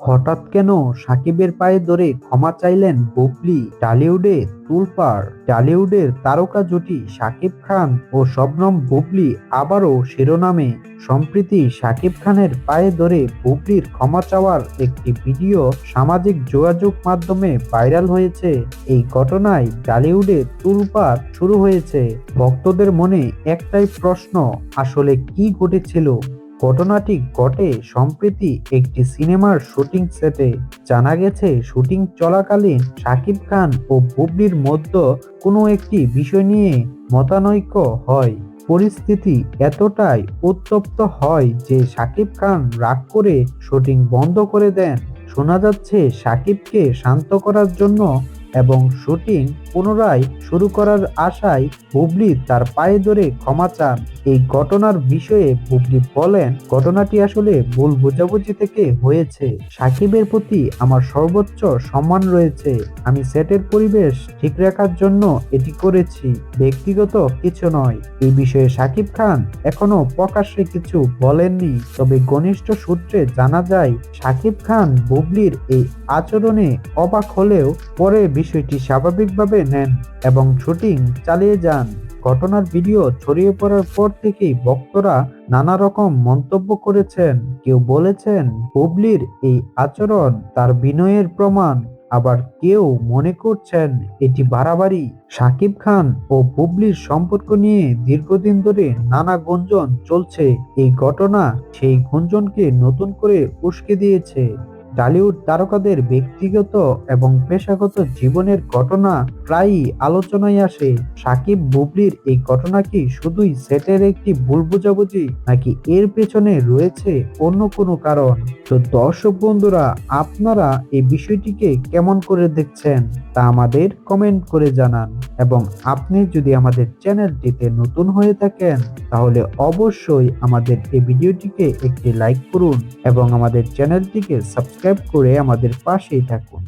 হঠাৎ কেন সাকিবের পায়ে ধরে ক্ষমা চাইলেন বুবলি, টলিউডে তুলপার টলিউডের তারকা জুটি সাকিব খান ও শবনম বুবলি আবারও শিরোনামে। সম্প্রীতি সাকিব খানের পায়ে ধরে বুবলির ক্ষমা চাওয়ার একটি ভিডিও সামাজিক যোগাযোগ মাধ্যমে ভাইরাল হয়েছে। এই ঘটনায় টলিউডে তুলপার শুরু হয়েছে। ভক্তদের মনে একটাই প্রশ্ন, আসলে কি ঘটেছিল? ঘটনাটি ঘটে সম্প্রতি একটি সিনেমার শুটিং সেটে। জানা গেছে, শুটিং চলাকালীন শাকিব খান ও বুবলির মধ্যে কোনো একটি বিষয় নিয়ে মতানৈক্য হয়। পরিস্থিতি এতটাই উত্তপ্ত হয় যে শাকিব খান রাগ করে শুটিং বন্ধ করে দেন। শোনা যাচ্ছে শাকিবকে শান্ত করার জন্য এবং শুটিং পুনরায় শুরু করার আশায় বুবলি তার পায়ে ধরে ক্ষমা চান। এই ঘটনার বিষয়ে বুবলি বলেন, ঘটনাটি আসলে ভুল বোঝাবুঝি থেকে হয়েছে। সাকিবের প্রতি আমার সর্বোচ্চ সম্মান রয়েছে। আমি সেটের পরিবেশ ঠিক রাখার জন্য এটি করেছি। ব্যক্তিগত কিছু নয়। এই বিষয়ে সাকিব খান এখনও প্রকাশ্যে কিছু বলেননি। তবে ঘনিষ্ঠ সূত্রে জানা যায়, সাকিব খান বুবলির এই আচরণে অবাক হলেও পরে বিষয়টি স্বাভাবিকভাবে নেন এবং শুটিং চালিয়ে যান। ঘটনার ভিডিও ছড়িয়ে পড়ার পর থেকেই ভক্তরা নানা রকম মন্তব্য করেছেন। কেউ বলেছেন, হুবলির এই আচরণ তার বিনয়ের প্রমাণ। আবার কেউ মনে করছেন, এটি বাড়াবাড়ি। সাকিব খান ও বুবলির সম্পর্ক নিয়ে দীর্ঘদিন ধরে নানা গুঞ্জন চলছে। এই ঘটনা সেই গুঞ্জনকে নতুন করে উস্কে দিয়েছে। টলিউড তারকাদের ব্যক্তিগত এবং পেশাগত জীবনের ঘটনা প্রায়ই আলোচনায় আসে। সাকিব বুবলির এই ঘটনা কি শুধুই সেটের একটি ভুল বোঝাবুঝি, নাকি এর পেছনে রয়েছে অন্য কোনো কারণ? তো দর্শক বন্ধুরা, আপনারা এই বিষয়টিকে কেমন করে দেখছেন তা আমাদের কমেন্ট করে জানান। এবং আপনি যদি আমাদের চ্যানেলটিতে নতুন হয়ে থাকেন, তাহলে অবশ্যই আমাদের এই ভিডিওটিকে একটি লাইক করুন এবং আমাদের চ্যানেলটিকে সাবস্ক্রাইব করে আমাদের পাশেই থাকুন।